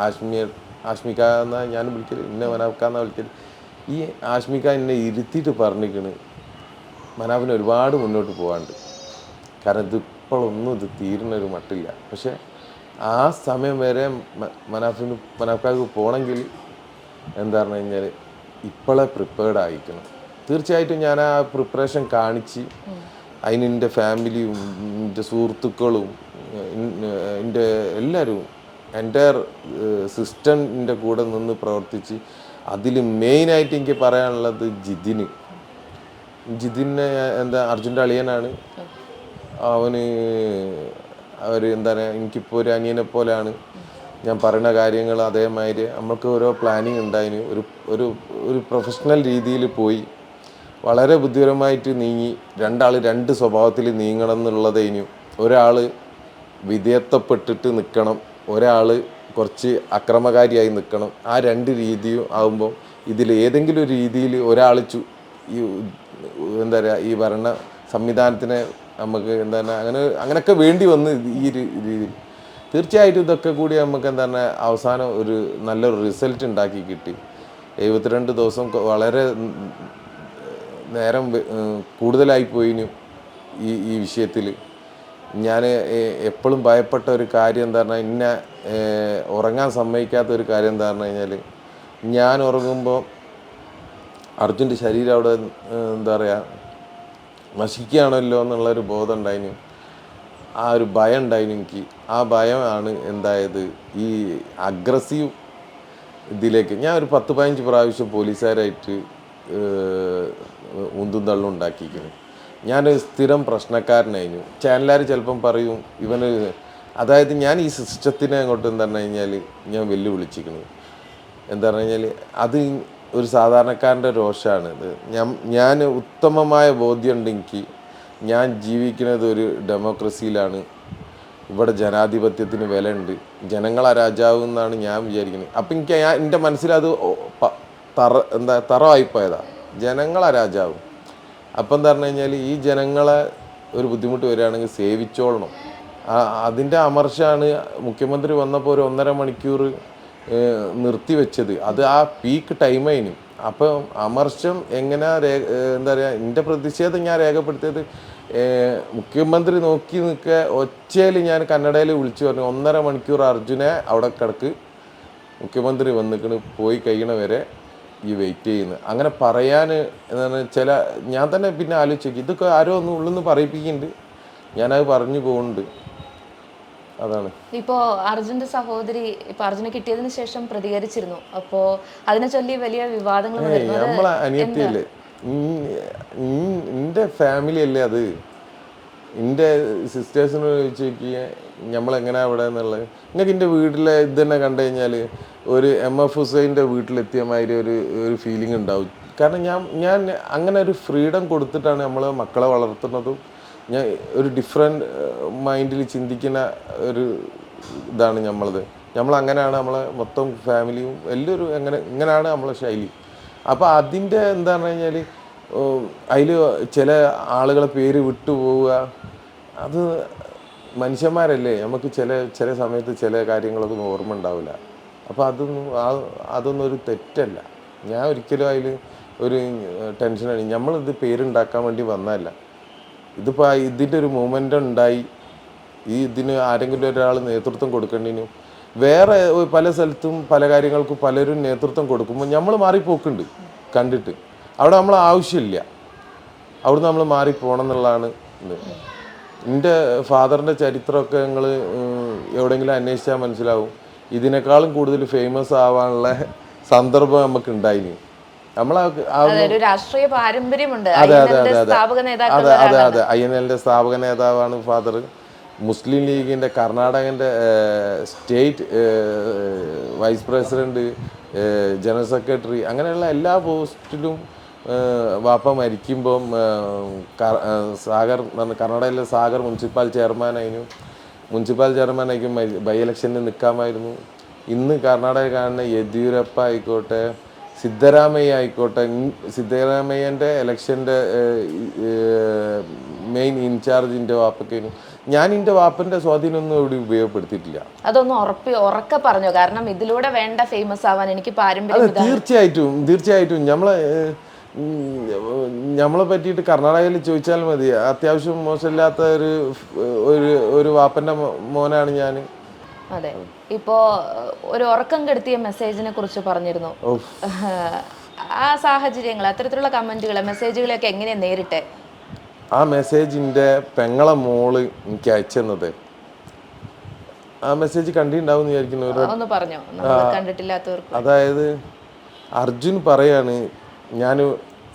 ആശ്മിയ ആശ്മിക എന്നാ ഞാൻ വിളിക്കൽ ഇന്ന മനാഫ്ക എന്നാ ഈ ആശ്മിക എന്നെ ഇരുത്തിയിട്ട് പറഞ്ഞിരിക്കണ്. മനാവിന് ഒരുപാട് മുന്നോട്ട് പോകാണ്ട്. കാരണം ഇത് ഇപ്പോഴൊന്നും ഇത് തീരുന്ന ഒരു മട്ടില്ല. പക്ഷെ ആ സമയം വരെ മനാഫിന് മനാഫ്ക്കാർക്ക് പോകണമെങ്കിൽ എന്താ പറഞ്ഞു കഴിഞ്ഞാൽ ഇപ്പോഴേ പ്രിപ്പയർഡ് ആയിരിക്കണം. തീർച്ചയായിട്ടും ഞാൻ ആ പ്രിപ്പറേഷൻ കാണിച്ച് അതിന് എന്റെ ഫാമിലിയും എന്റെ സുഹൃത്തുക്കളും എന്റെ എല്ലാവരും എന്റെ സിസ്റ്റന്റെ കൂടെ നിന്ന് പ്രവർത്തിച്ച് അതിൽ മെയിനായിട്ട് എനിക്ക് പറയാനുള്ളത് ജിതിന്. ജിതിനെ എന്താ അർജുന്റെ അളിയനാണ്. അവന് അവർ എന്താ പറയുക എനിക്കിപ്പോൾ ഒരു അനിയനെ പോലെയാണ്. ഞാൻ പറയുന്ന കാര്യങ്ങൾ അതേമാതിരി നമ്മൾക്ക് ഓരോ പ്ലാനിങ് ഉണ്ടായിന്. ഒരു ഒരു ഒരു പ്രൊഫഷണൽ രീതിയിൽ പോയി. വളരെ ബുദ്ധിപരമായിട്ട് നീങ്ങി. രണ്ടാൾ രണ്ട് സ്വഭാവത്തിൽ നീങ്ങണം എന്നുള്ളതേനു. ഒരാൾ വിധേയത്വപ്പെട്ടിട്ട് നിൽക്കണം ഒരാൾ കുറച്ച് അക്രമകാരിയായി നിൽക്കണം. ആ രണ്ട് രീതിയും ആകുമ്പോൾ ഇതിൽ ഏതെങ്കിലും ഒരു രീതിയിൽ ഒരാൾ ചു ഈ എന്താ പറയുക ഈ ഭരണ സംവിധാനത്തിനെ നമുക്ക് എന്താ പറയുക അങ്ങനെ അങ്ങനെയൊക്കെ വേണ്ടി വന്ന് ഈ രീതി രീതിയിൽ. തീർച്ചയായിട്ടും ഇതൊക്കെ കൂടി നമുക്ക് എന്താ പറയുക അവസാനം ഒരു നല്ലൊരു റിസൾട്ട് ഉണ്ടാക്കി കിട്ടി. എഴുപത്തിരണ്ട് ദിവസം വളരെ നേരം കൂടുതലായി പോയിനു ഈ ഈ വിഷയത്തിൽ ഞാൻ എപ്പോഴും ഭയപ്പെട്ട ഒരു കാര്യം എന്താ പറഞ്ഞാൽ ഇന്നെ ഉറങ്ങാൻ സമ്മതിക്കാത്ത ഒരു കാര്യം എന്താ പറഞ്ഞു കഴിഞ്ഞാൽ ഞാൻ ഉറങ്ങുമ്പോൾ അർജുന്റെ ശരീരം അവിടെ എന്താ പറയുക നശിക്കുകയാണല്ലോ എന്നുള്ളൊരു ബോധം ഉണ്ടായിന്. ആ ഒരു ഭയം ഉണ്ടായിന് എനിക്ക്. ആ ഭയമാണ് എന്തായത് ഈ അഗ്രസീവ് ഇതിലേക്ക്. ഞാൻ ഒരു പത്ത് പതിനഞ്ച് പ്രാവശ്യം പോലീസുകാരായിട്ട് ഉന്തും തള്ളും ഉണ്ടാക്കിയിരിക്കുന്നു. ഞാനൊരു സ്ഥിരം പ്രശ്നക്കാരനായിരുന്നു. ചാനലുകാർ ചിലപ്പം പറയും ഇവന് അതായത് ഞാൻ ഈ സിസ്റ്റത്തിനെ അങ്ങോട്ട് എന്താ പറഞ്ഞു കഴിഞ്ഞാൽ ഞാൻ വെല്ലുവിളിച്ചിരിക്കുന്നു. എന്താ പറഞ്ഞു കഴിഞ്ഞാൽ അത് ഒരു സാധാരണക്കാരന്റെ രോഷമാണ് ഇത്. ഞാൻ ഞാൻ ഉത്തമമായ ബോധ്യമുണ്ട് എനിക്ക് ഞാൻ ജീവിക്കുന്നത് ഒരു ഡെമോക്രസിയിലാണ്. ഇവിടെ ജനാധിപത്യത്തിന് വിലയുണ്ട്. ജനങ്ങളാ രാജാവ് എന്നാണ് ഞാൻ വിചാരിക്കുന്നത്. അപ്പം എനിക്ക് ഞാൻ എന്റെ മനസ്സിലത് തറ എന്താ തറവായിപ്പോയതാണ് ജനങ്ങളാ രാജാവ്. അപ്പം എന്താ പറഞ്ഞു കഴിഞ്ഞാൽ ഈ ജനങ്ങളെ ഒരു ബുദ്ധിമുട്ട് വരികയാണെങ്കിൽ സേവിച്ചോളണം. അതിന്റെ അമർശമാണ് മുഖ്യമന്ത്രി വന്നപ്പോൾ ഒരു ഒന്നര മണിക്കൂർ നിർത്തിവെച്ചത്. അത് ആ പീക്ക് ടൈമായിന്. അപ്പം അമർഷം എങ്ങനെ രേ എന്താ പറയുക എന്റെ പ്രതിഷേധം ഞാൻ രേഖപ്പെടുത്തിയത് മുഖ്യമന്ത്രി നോക്കി നിൽക്കുക ഒച്ചയിൽ ഞാൻ കന്നഡയിൽ വിളിച്ചു പറഞ്ഞു ഒന്നര മണിക്കൂർ അർജുനെ അവിടെ കിടക്ക് മുഖ്യമന്ത്രി വന്നിക്കണ് പോയി കഴിയണ വരെ ഈ വെയിറ്റ് ചെയ്യുന്നത് അങ്ങനെ പറയാൻ എന്താണ് ചില ഞാൻ തന്നെ പിന്നെ ആലോചിച്ചു. നോക്കി ഇതൊക്കെ ആരോ ഒന്ന് ഉള്ളിൽ നിന്ന് പറയിപ്പിക്കുന്നുണ്ട്. ഞാനത് പറഞ്ഞു പോകുന്നുണ്ട്. അതാണ്. ഇപ്പോ അർജുന്റെ സഹോദരി ഇപ്പൊ അർജുന് കിട്ടിയതിന് ശേഷം പ്രതികരിച്ചിരുന്നു. അപ്പോ അതിനെ ചൊല്ലി വലിയ വിവാദങ്ങൾ നമ്മളെ അനിയത്തിയല്ലേ? നിന്റെ ഫാമിലി അല്ലേ അത്? എന്റെ സിസ്റ്റേഴ്സിനോട് ചോദിച്ചു നോക്കിയ നമ്മളെങ്ങനെ അവിടെ എന്നുള്ളത്? നിങ്ങൾക്ക് എന്റെ വീട്ടിലെ ഇത് തന്നെ കണ്ടു കഴിഞ്ഞാൽ ഒരു എം എഫ് ഹുസൈന്റെ വീട്ടിലെത്തിയ മാതിരി ഒരു ഒരു ഫീലിംഗ് ഉണ്ടാവും. കാരണം ഞാൻ ഞാൻ അങ്ങനെ ഒരു ഫ്രീഡം കൊടുത്തിട്ടാണ് നമ്മൾ മക്കളെ വളർത്തുന്നതും ഞാൻ ഒരു ഡിഫറെന്റ് മൈൻഡിൽ ചിന്തിക്കുന്ന ഒരു ഇതാണ് നമ്മളത് നമ്മൾ അങ്ങനെയാണ് നമ്മളെ മൊത്തം ഫാമിലിയും എല്ലാവരും എങ്ങനെ ഇങ്ങനെയാണ് നമ്മളെ ശൈലി. അപ്പോൾ അതിന്റെ എന്താ പറഞ്ഞു കഴിഞ്ഞാൽ അതിൽ ചില ആളുകളെ പേര് വിട്ടുപോവുക അത് മനുഷ്യന്മാരല്ലേ? നമുക്ക് ചില ചില സമയത്ത് ചില കാര്യങ്ങളൊന്നും ഓർമ്മ ഉണ്ടാവില്ല. അപ്പോൾ അതൊന്നും ആ- അതൊന്നും ഒരു തെറ്റല്ല. ഞാൻ ഒരിക്കലും അതിൽ ഒരു ടെൻഷനാണ് നമ്മളിത് പേരുണ്ടാക്കാൻ വേണ്ടി വന്നതല്ല. ഇതിപ്പോൾ ഇതിന്റെ ഒരു മൂമെന്റ് ഉണ്ടായി. ഈ ഇതിന് ആരെങ്കിലും ഒരാൾ നേതൃത്വം കൊടുക്കേണ്ടിനു വേറെ പല സ്ഥലത്തും പല കാര്യങ്ങൾക്കും പലരും നേതൃത്വം കൊടുക്കുമ്പോൾ നമ്മൾ മാറിപ്പോക്കുണ്ട്. കണ്ടിട്ട്. അവിടെ നമ്മൾ ആവശ്യമില്ല. അവിടെ നമ്മൾ മാറിപ്പോണം എന്നുള്ളതാണ് ഇത്. എന്റെ ഫാദറിന്റെ ചരിത്രമൊക്കെ നിങ്ങൾ എവിടെയെങ്കിലും അന്വേഷിച്ചാൽ മനസ്സിലാവും. ഇതിനേക്കാളും കൂടുതൽ ഫേമസ് ആവാനുള്ള സന്ദർഭം നമുക്ക് ഉണ്ടായിന് നമ്മൾ രാഷ്ട്രീയ പാരമ്പര്യമുണ്ട്. അതെ അതെ അതെ അതെ. ഐ എൻ എല്ലിന്റെ സ്ഥാപക നേതാവാണ് ഫാദർ മുസ്ലിം ലീഗിന്റെ കർണാടകന്റെ state vice president general secretary അങ്ങനെയുള്ള എല്ലാ പോസ്റ്റിലും വാപ്പ മരിക്കുമ്പം സാഗർ കർണാടകയിലെ സാഗർ മുനിസിപ്പൽ ചെയർമാനായിരുന്നു. മുനിസിപ്പാൽ ചെയർമാനായിരിക്കും ബൈ ഇലക്ഷനിൽ നിൽക്കാമായിരുന്നു. ഇന്ന് കർണാടക കാണുന്ന യെദ്യൂരപ്പ ആയിക്കോട്ടെ സിദ്ധരാമയ്യ ആയിക്കോട്ടെ സിദ്ധരാമയ്യന്റെ ഇലക്ഷന്റെ മെയിൻ ഇൻചാർജ് എന്റെ വാപ്പക്കേനു ഞാൻ എന്റെ വാപ്പന്റെ സ്വാധീനമൊന്നും ഇവിടെ ഉപയോഗപ്പെടുത്തിയിട്ടില്ല. അതൊന്നും ഉറപ്പി ഉറക്കെ പറഞ്ഞു. കാരണം ഇതിലൂടെ വേണ്ട ഫേമസ് ആവാൻ എനിക്ക് പാരമ്പര്യം തീർച്ചയായിട്ടും തീർച്ചയായിട്ടും. നമ്മളെ നമ്മളെ പറ്റിയിട്ട് കർണാടകയിൽ ചോദിച്ചാൽ മതി. അത്യാവശ്യം മോശമില്ലാത്ത ഒരു ഒരു ഒരു വാപ്പന്റെ മോനാണ് ഞാൻ അതെ. ഇപ്പോ ഒരു ഉറക്കം കെടുത്തിയ മെസ്സേജിനെ കുറിച്ച് പറഞ്ഞിരുന്നു. ആ സാഹചര്യങ്ങൾ അത്തരത്തിലുള്ള കമന്റുകൾ മെസ്സേജുകളൊക്കെ എങ്ങനെ നേരിട്ടെ? ആ മെസ്സേജിന്റെ പെങ്ങളെ മോൾ എനിക്ക് അയച്ചെന്നത്. ആ മെസ്സേജ് കണ്ടിട്ടുണ്ടാവും വിചാരിക്കുന്നു. അതായത് അർജുൻ പറയാണ് ഞാൻ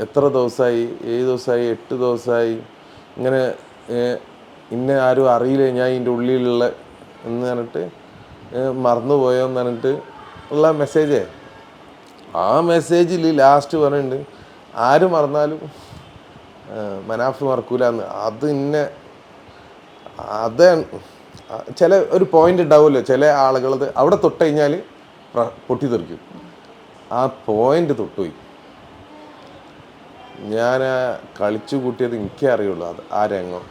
എത്ര ദിവസമായി ഏഴ് ദിവസമായി എട്ട് ദിവസമായി ഇങ്ങനെ ഇന്ന ആരും അറിയില്ല? ഞാൻ ഇതിന്റെ ഉള്ളിലുള്ള എന്ന് പറഞ്ഞിട്ട് മറന്നുപോയോ എന്ന് പറഞ്ഞിട്ട് ഉള്ള മെസ്സേജേ. ആ മെസ്സേജിൽ ലാസ്റ്റ് പറയുന്നുണ്ട് ആര് മറന്നാലും മനാഫ് മറക്കൂല എന്ന്. അത് ഇന്നെ അത് ചില ഒരു പോയിന്റ് ഉണ്ടാവുമല്ലോ. ചില ആളുകളത് അവിടെ തൊട്ട് കഴിഞ്ഞാൽ പൊട്ടിത്തെറിക്കും ആ പോയിന്റ് തൊട്ടുപോയി. ഞാൻ കളിച്ചു കൂട്ടിയത് എനിക്കേ അറിയുള്ളൂ. അത് ആ രംഗം.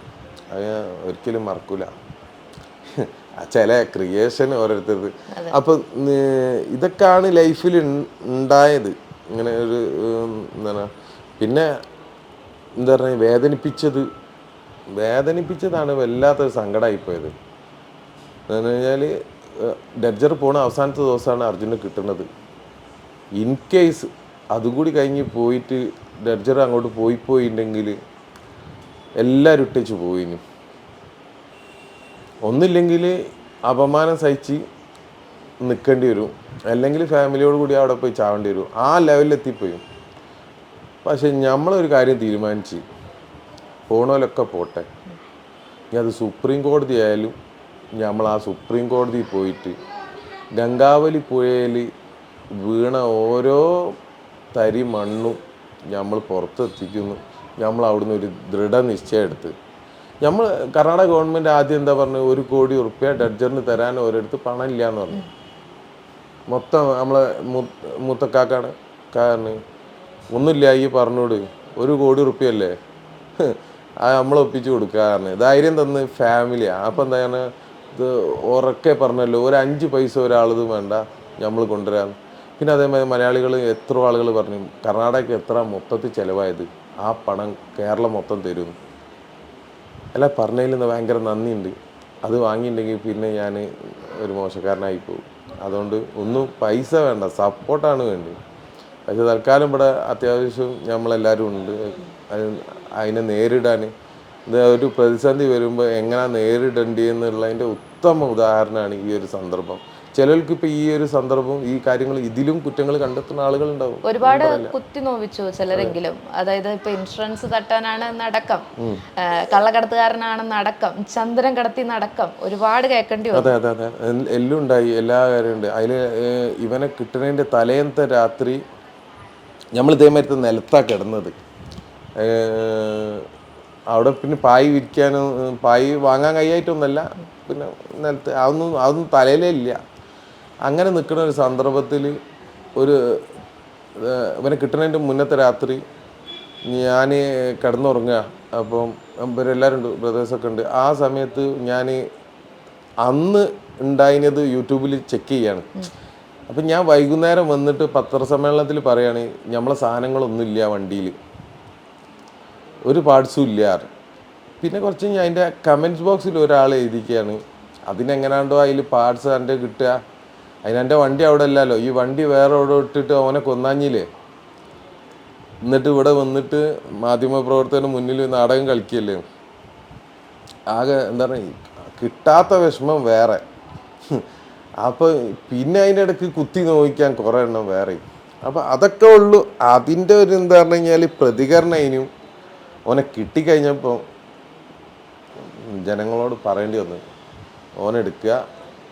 അത് ഞാൻ ഒരിക്കലും മറക്കൂല. ചില ക്രിയേഷൻ ഓരോരുത്തർ അപ്പം ഇതൊക്കെയാണ് ലൈഫിൽ ഉണ്ടായത്. ഇങ്ങനെ ഒരു എന്താ എന്താണ് പിന്നെ എന്താ പറയുക വേദനിപ്പിച്ചത് വേദനിപ്പിച്ചതാണ് വല്ലാത്തൊരു സങ്കടമായിപ്പോയത്. എന്ന് കഴിഞ്ഞാൽ ഡെഡ്ജർ പോണ അവസാനത്തെ ദിവസമാണ് അർജുന് കിട്ടുന്നത്. ഇൻ കേസ് അതുകൂടി കഴിഞ്ഞ് പോയിട്ട് ഡെഡ്ജർ അങ്ങോട്ട് പോയി പോയിട്ടുണ്ടെങ്കിൽ എല്ലാവരും ഇട്ടേച്ച് പോയിന്. ഒന്നില്ലെങ്കിൽ അപമാനം സഹിച്ച് നിൽക്കേണ്ടി വരും. അല്ലെങ്കിൽ ഫാമിലിയോട് കൂടി അവിടെ പോയി ചാവേണ്ടി വരും. ആ ലെവലിലെത്തിപ്പോയി പക്ഷെ നമ്മളൊരു കാര്യം തീരുമാനിച്ച് പോണോലൊക്കെ പോട്ടെ. ഇനി അത് സുപ്രീം കോടതി ആയാലും നമ്മൾ ആ സുപ്രീം കോടതി പോയിട്ട് ഗംഗാവലി പുഴയിൽ വീണ ഓരോ തരി മണ്ണും നമ്മൾ പുറത്തെത്തിക്കുന്നു. നമ്മൾ അവിടുന്ന് ഒരു ദൃഢനിശ്ചയം എടുത്ത്. നമ്മൾ കർണാടക ഗവൺമെന്റ് ആദ്യം എന്താ പറഞ്ഞു? ഒരു കോടി ഉറുപ്പ്യ ഡഡ്ജറിന് തരാൻ ഓരോരുത്തർ പണം ഇല്ല എന്ന് പറഞ്ഞു. മൊത്തം നമ്മളെ മൂത്തക്കാക്കാണ് കാരണം ഒന്നുമില്ല ഈ പറഞ്ഞോട്. ഒരു കോടി ഉറുപ്പ്യല്ലേ? അത് നമ്മൾ ഒപ്പിച്ച് കൊടുക്കാറാണ് ധൈര്യം തന്ന് ഫാമിലിയാണ് അപ്പം എന്താണ് ഇത് ഉറക്കെ പറഞ്ഞല്ലോ. ഒരു അഞ്ച് പൈസ ഒരാളത് വേണ്ട. നമ്മൾ കൊണ്ടുവരാൻ പിന്നെ അതേമാതിരി മലയാളികൾ എത്ര ആളുകൾ പറഞ്ഞു കർണാടകയ്ക്ക് എത്ര മൊത്തത്തിൽ ചിലവായത്? ആ പണം കേരളം മൊത്തം തരും. അല്ല പറഞ്ഞതിൽ നിന്ന് ഭയങ്കര നന്ദിയുണ്ട്. അത് വാങ്ങിയിട്ടുണ്ടെങ്കിൽ പിന്നെ ഞാൻ ഒരു മോശക്കാരനായി പോകും. അതുകൊണ്ട് ഒന്നും പൈസ വേണ്ട സപ്പോർട്ടാണ് വേണ്ടത്. പക്ഷേ തൽക്കാലം ഇവിടെ അത്യാവശ്യം നമ്മളെല്ലാവരും ഉണ്ട്. അതിനെ നേരിടാൻ. ഒരു പ്രതിസന്ധി വരുമ്പോൾ എങ്ങനെ നേരിടേണ്ടി എന്നുള്ളതിന്റെ ഉത്തമ ഉദാഹരണമാണ് ഈ ഒരു സന്ദർഭം. ചിലർക്ക് ഇപ്പൊ ഈ ഒരു സന്ദർഭം ഈ കാര്യങ്ങൾ ഇതിലും കുറ്റങ്ങൾ കണ്ടെത്തുന്ന ആളുകൾ ഉണ്ടാവും. ഒരുപാട് കുത്തി നോവിച്ചു ചിലരെങ്കിലും. അതായത് ഇപ്പൊ ഇൻഷുറൻസ് തട്ടാനാണ് നടക്കം കള്ളക്കടത്തുകാരനാണെന്ന് അടക്കം ചന്ദ്രൻ കടത്തി നടക്കം ഒരുപാട് കേൾക്കേണ്ടി വന്നു. അതെ അതെ അതെ. എല്ലാം ഉണ്ടായി. എല്ലാ കാര്യവും ഉണ്ട് അതിൽ ഇവനെ കിട്ടുന്നതിന്റെ തലേന്നത്തെ രാത്രി നമ്മൾ ഇതേമാതിരത്തെ നിലത്താണ് കിടന്നത്. അവിടെ പിന്നെ പായ് വിരിക്കാനും പായ് വാങ്ങാൻ കഴിയായിട്ടൊന്നുമല്ല. പിന്നെ നിലത്ത് അതൊന്നും അതൊന്നും തലയിലേ ഇല്ല. അങ്ങനെ നിൽക്കുന്ന ഒരു സന്ദർഭത്തിൽ ഒരു ഇവനെ കിട്ടുന്നതിന്റെ മുന്നത്തെ രാത്രി ഞാൻ കിടന്നുറങ്ങുക. അപ്പം ഇവരെല്ലാവരും ഉണ്ട് ബ്രദേഴ്സൊക്കെ ഉണ്ട്. ആ സമയത്ത് ഞാൻ അന്ന് ഉണ്ടായിരുന്നത് യൂട്യൂബിൽ ചെക്ക് ചെയ്യാണ്. അപ്പം ഞാൻ വൈകുന്നേരം വന്നിട്ട് പത്രസമ്മേളനത്തിൽ പറയാണ് നമ്മളെ സാധനങ്ങളൊന്നും ഇല്ല വണ്ടിയിൽ. ഒരു പാർട്സും ഇല്ല പിന്നെ കുറച്ച് ഞാൻ അതിന്റെ കമന്റ് ബോക്സിൽ ഒരാൾ എഴുതിക്കുകയാണ് അതിനെങ്ങനാണ്ടോ അതിൽ പാർട്സ് എന്റെ കിട്ടുക. അതിന് എന്റെ വണ്ടി അവിടെ അല്ലല്ലോ ഈ വണ്ടി വേറെ അവിടെ ഇട്ടിട്ട് അവനെ കൊന്നാഞ്ഞില്ലേ? എന്നിട്ട് ഇവിടെ വന്നിട്ട് മാധ്യമപ്രവർത്തകന് മുന്നിൽ നാടകം കളിക്കല്ലേ? ആകെ എന്താ പറയുക കിട്ടാത്ത വിഷമം വേറെ. അപ്പോൾ പിന്നെ അതിന്റെ ഇടയ്ക്ക് കുത്തി നോക്കിക്കാൻ കുറേ എണ്ണം വേറെ. അപ്പോൾ അതൊക്കെ ഉള്ളു. അതിന്റെ ഒരു എന്താ പറഞ്ഞു കഴിഞ്ഞാൽ പ്രതികരണം അതിനും. ഓനെ കിട്ടിക്കഴിഞ്ഞപ്പോൾ ജനങ്ങളോട് പറയേണ്ടി വന്നു. ഓനെടുക്കുക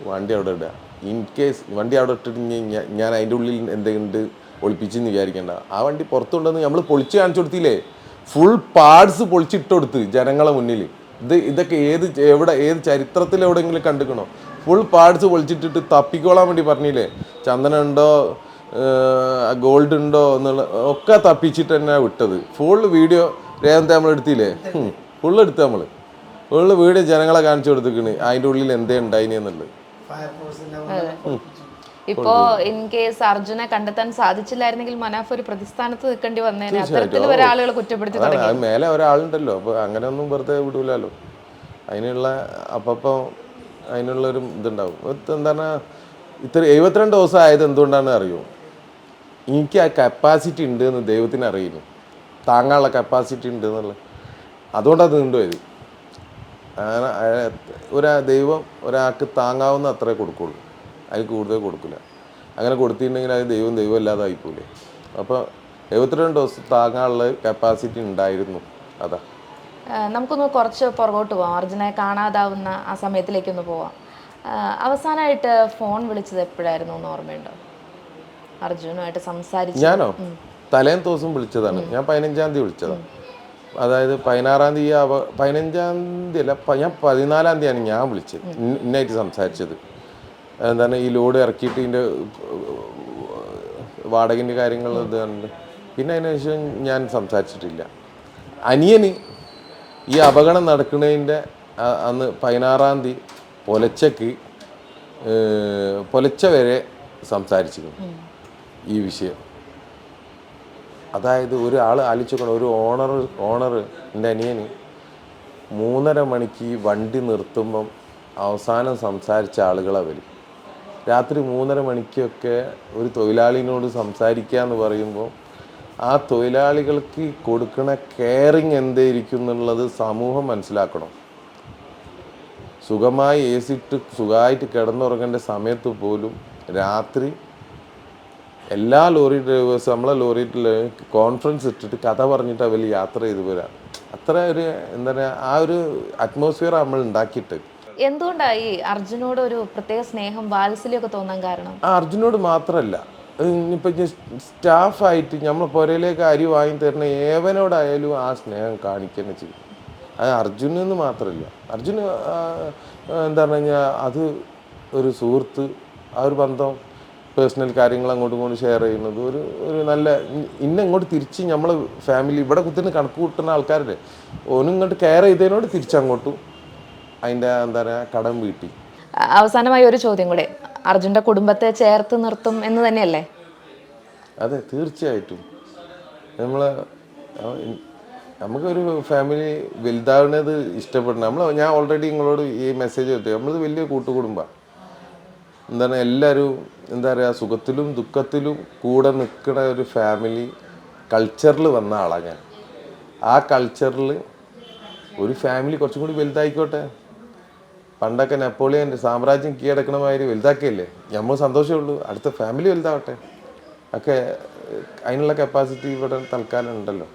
വണ്ടി അവിടെ ഇടുക. ഇൻ കേസ് വണ്ടി അവിടെ ഇട്ടിട്ട് ഞാൻ അതിന്റെ ഉള്ളിൽ എന്തെങ്കിലും ഒളിപ്പിച്ചെന്ന് വിചാരിക്കേണ്ട. ആ വണ്ടി പുറത്തുണ്ടെന്ന് നമ്മൾ പൊളിച്ച് കാണിച്ചു കൊടുത്തില്ലേ? ഫുൾ പാർട്സ് പൊളിച്ചിട്ട് കൊടുത്ത് ജനങ്ങളെ മുന്നിൽ ഇത് ഇതൊക്കെ ഏത് എവിടെ ഏത് ചരിത്രത്തിൽ എവിടെയെങ്കിലും കണ്ടുക്കണോ? ഫുൾ പാർട്സ് പൊളിച്ചിട്ടിട്ട് തപ്പിക്കോളാൻ വേണ്ടി പറഞ്ഞില്ലേ? ചന്ദനം ഉണ്ടോ ഗോൾഡ് ഉണ്ടോ എന്നുള്ള ഒക്കെ തപ്പിച്ചിട്ട് തന്നെ വിട്ടത്. ഫുൾ വീഡിയോ രേവന്ത് നമ്മൾ എടുത്തില്ലേ? ഫുൾ എടുത്ത് നമ്മൾ ഫുള്ള് വീഡിയോ ജനങ്ങളെ കാണിച്ചു കൊടുത്തിക്കണ് അതിന്റെ ഉള്ളിൽ എന്തേ ഉണ്ടായിനി എന്നുള്ളത്. ഇപ്പോ ഇൻ കേസ് അർജുനെ കണ്ടെത്താൻ സാധിച്ചില്ലായിരുന്നെങ്കിൽ മനാഫ് ഒരു പ്രതിസ്ഥാനത്ത് നിൽക്കേണ്ടി വന്നേനെ. അത്തരത്തിൽ കുറ്റപ്പെടുത്തി തുടങ്ങി. മേലെ ഒരാളുണ്ടല്ലോ. അപ്പോൾ അങ്ങനെയൊന്നും വെറുതെ വിടൂലല്ലോ അതിനുള്ള അപ്പപ്പോ അതിനുള്ള ഒരു ഇതുണ്ടാവും ഇത് എന്താണ്? ഇത്ര എഴുപത്തിരണ്ട് ദിവസം ആയത് എന്തുകൊണ്ടാണെന്ന് അറിയോ? എനിക്ക് ആ കപ്പാസിറ്റി ഉണ്ട് എന്ന് ദൈവത്തിന് അറിയുന്നു താങ്ങാനുള്ള കപ്പാസിറ്റി ഉണ്ട് എന്നുള്ളത്. അതുകൊണ്ടത് നീണ്ടുപോയത്. അങ്ങനെ ഒരു ദൈവം ഒരാൾക്ക് താങ്ങാവുന്ന അത്രേ കൊടുക്കുള്ളൂ. അതിൽ കൂടുതൽ കൊടുക്കില്ല. അങ്ങനെ കൊടുത്തിട്ടുണ്ടെങ്കിൽ അത് ദൈവം ദൈവം ആയിപ്പോലെ അപ്പോൾ എഴുപത്തിരണ്ട് ദിവസം താങ്ങാനുള്ള കപ്പാസിറ്റി ഉണ്ടായിരുന്നു. അതാ. നമുക്കൊന്ന് കുറച്ച് പുറകോട്ട് പോവാം. അർജുനെ കാണാതാവുന്ന ആ സമയത്തിലേക്കൊന്ന് പോവാം. അവസാനമായിട്ട് ഫോൺ വിളിച്ചത് എപ്പോഴായിരുന്നു എന്ന് ഓർമ്മയുണ്ടോ? അർജുനുമായിട്ട് സംസാരിച്ചു. ഞാനോ? തലേന്ന് ദിവസം വിളിച്ചതാണ്. ഞാൻ പതിനഞ്ചാം തീയതി വിളിച്ചതാണ് അതായത് പതിനാറാം തീയതി അവ പതിനഞ്ചാം തീയതി അല്ല ഞാൻ പതിനാലാം തീയതിയാണ് ഞാൻ വിളിച്ചത്. ഇന്ന- ഇന്നായിട്ട് സംസാരിച്ചത്. എന്താണ് ഈ ലോഡ് ഇറക്കിയിട്ട് ഇതിന്റെ വാടകന്റെ കാര്യങ്ങൾ ഇത് കണ്ട് പിന്നെ അതിനുശേഷം ഞാൻ സംസാരിച്ചിട്ടില്ല. അനിയന് ഈ അപകടം നടക്കുന്നതിന്റെ അന്ന് പതിനാറാം തീയതി പൊലച്ചക്ക് പുലച്ച പൊലച്ച വരെ സംസാരിച്ചിരുന്നു ഈ വിഷയം. അതായത് ഒരാൾ ആലോചിക്കണം ഒരു ഓണർ ഓണർ എന്റെ അനിയന് മൂന്നര മണിക്ക് വണ്ടി നിർത്തുമ്പം അവസാനം സംസാരിച്ച ആളുകളെ വരും രാത്രി മൂന്നര മണിക്കൊക്കെ ഒരു തൊഴിലാളിനോട് സംസാരിക്കുക എന്ന് പറയുമ്പോൾ ആ തൊഴിലാളികൾക്ക് കൊടുക്കുന്ന കെയറിങ് എന്തായിരിക്കും എന്നുള്ളത് സമൂഹം മനസ്സിലാക്കണം. സുഖമായി എ സിട്ട് സുഖമായിട്ട് കിടന്നുറങ്ങേണ്ട സമയത്ത് പോലും രാത്രി എല്ലാ ലോറി ഡ്രൈവേഴ്സും നമ്മളെ ലോറിയിൽ കോൺഫറൻസ് ഇട്ടിട്ട് കഥ പറഞ്ഞിട്ട് അവർ യാത്ര ചെയ്തു വരാം അത്ര ഒരു എന്താ പറയുക ആ ഒരു അറ്റ്മോസ്ഫിയർ നമ്മൾ ഉണ്ടാക്കിയിട്ട്. എന്തുകൊണ്ടായി അർജുനോട് ഒരു പ്രത്യേക സ്നേഹം വാത്സല്യമൊക്കെ തോന്നാൻ കാരണം? ആ അർജുനോട് മാത്രമല്ല സ്റ്റാഫ് സ്റ്റാഫായിട്ട് നമ്മൾ പുരയിലേക്ക് അരി വാങ്ങി തരുന്ന ഏവനോടായാലും ആ സ്നേഹം കാണിക്കുന്ന ചെയ്യും. അത് അർജുനെന്ന് മാത്രമല്ല അർജുന് എന്താ പറഞ്ഞു കഴിഞ്ഞാൽ അത് ഒരു സുഹൃത്ത് ആ ഒരു ബന്ധം പേഴ്സണൽ കാര്യങ്ങൾ അങ്ങോട്ടും ഇങ്ങോട്ടും ഷെയർ ചെയ്യുന്നത്. ഒരു ഒരു നല്ല ഇന്ന ഇങ്ങോട്ട് തിരിച്ച് നമ്മൾ ഫാമിലി ഇവിടെ കുത്തിന് കണക്ക് കൂട്ടുന്ന ആൾക്കാരുടെ ഓനും ഇങ്ങോട്ട് കെയർ ചെയ്തതിനോട് തിരിച്ചങ്ങോട്ടും അതിന്റെ എന്താ പറയുക കടം വീട്ടി. അവസാനമായി ഒരു ചോദ്യം കൂടെ. അർജുന്റെ കുടുംബത്തെ ചേർത്ത് നിർത്തും എന്ന് തന്നെയല്ലേ? അതെ തീർച്ചയായിട്ടും. നമ്മൾ നമുക്കൊരു ഫാമിലി വലുതാവുന്നത് ഇഷ്ടപ്പെടണം. നമ്മൾ ഞാൻ ഓൾറെഡി നിങ്ങളോട് ഈ മെസ്സേജ് കിട്ടി നമ്മൾ വലിയ കൂട്ടുകുടുംബമാണ് എന്താണ് എല്ലാവരും എന്താ പറയുക സുഖത്തിലും ദുഃഖത്തിലും കൂടെ നിൽക്കുന്ന ഒരു ഫാമിലി കൾച്ചറിൽ വന്ന ആളാണ് ഞാൻ. ആ കൾച്ചറിൽ ഒരു ഫാമിലി കുറച്ചും കൂടി വലുതായിക്കോട്ടെ. പണ്ടൊക്കെ നെപ്പോളിയൻ സാമ്രാജ്യം കീഴടക്കണ മാതിരി വലുതാക്കിയല്ലേ? നമ്മൾ സന്തോഷമേ ഉള്ളൂ. അടുത്ത ഫാമിലി വലുതാവട്ടെ. ഒക്കെ അതിനുള്ള കപ്പാസിറ്റി ഇവിടെ തൽക്കാലം ഉണ്ടല്ലോ.